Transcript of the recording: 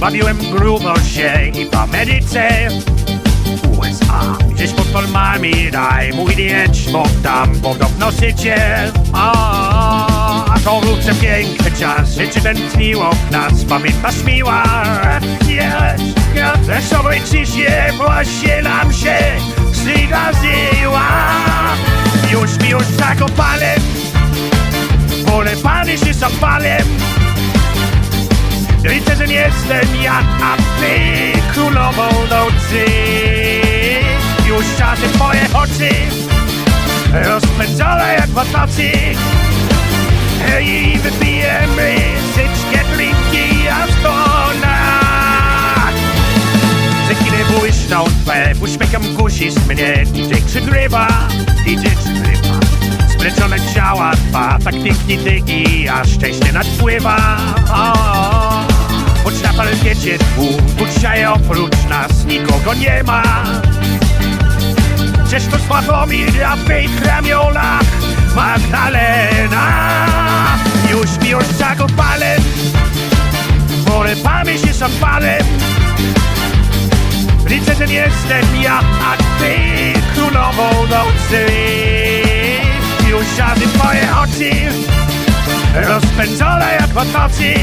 Bawiłem grubo się i w Ameryce. USA Gdzieś pod palmami daj mój dieć Bo tam podobno sycie. A, a to był przepiękny czas Życie tętniło nas Pamiętasz miła? Jest, ja wesołej ciśnie Właśnie nam się przydarzyła Już mi już zakopałem Polepany się zapalem jestem ja, a ty królową nocy. Już czasem twoje oczy Rozpędzone jak watacy. I wypijemy wszystkie drinki aż do nas Za chwilę błyszczą twe Uśmiechem guzisz mnie DJ przygrywa DJ przygrywa. Splecione ciała dwa Tak pięknie tyki, a szczęście nadpływa. O, o. Parkiecie dwóch Dzisiaj oprócz nas nikogo nie ma. Przecież to Sławomir, a w tych ramionach Magdalena. Już mi już zakopalem Polepamy się szampanem Rycerzem jestem ja, a ty królową nocy. Już żadne twoje oczy Rozpędzone jak motocy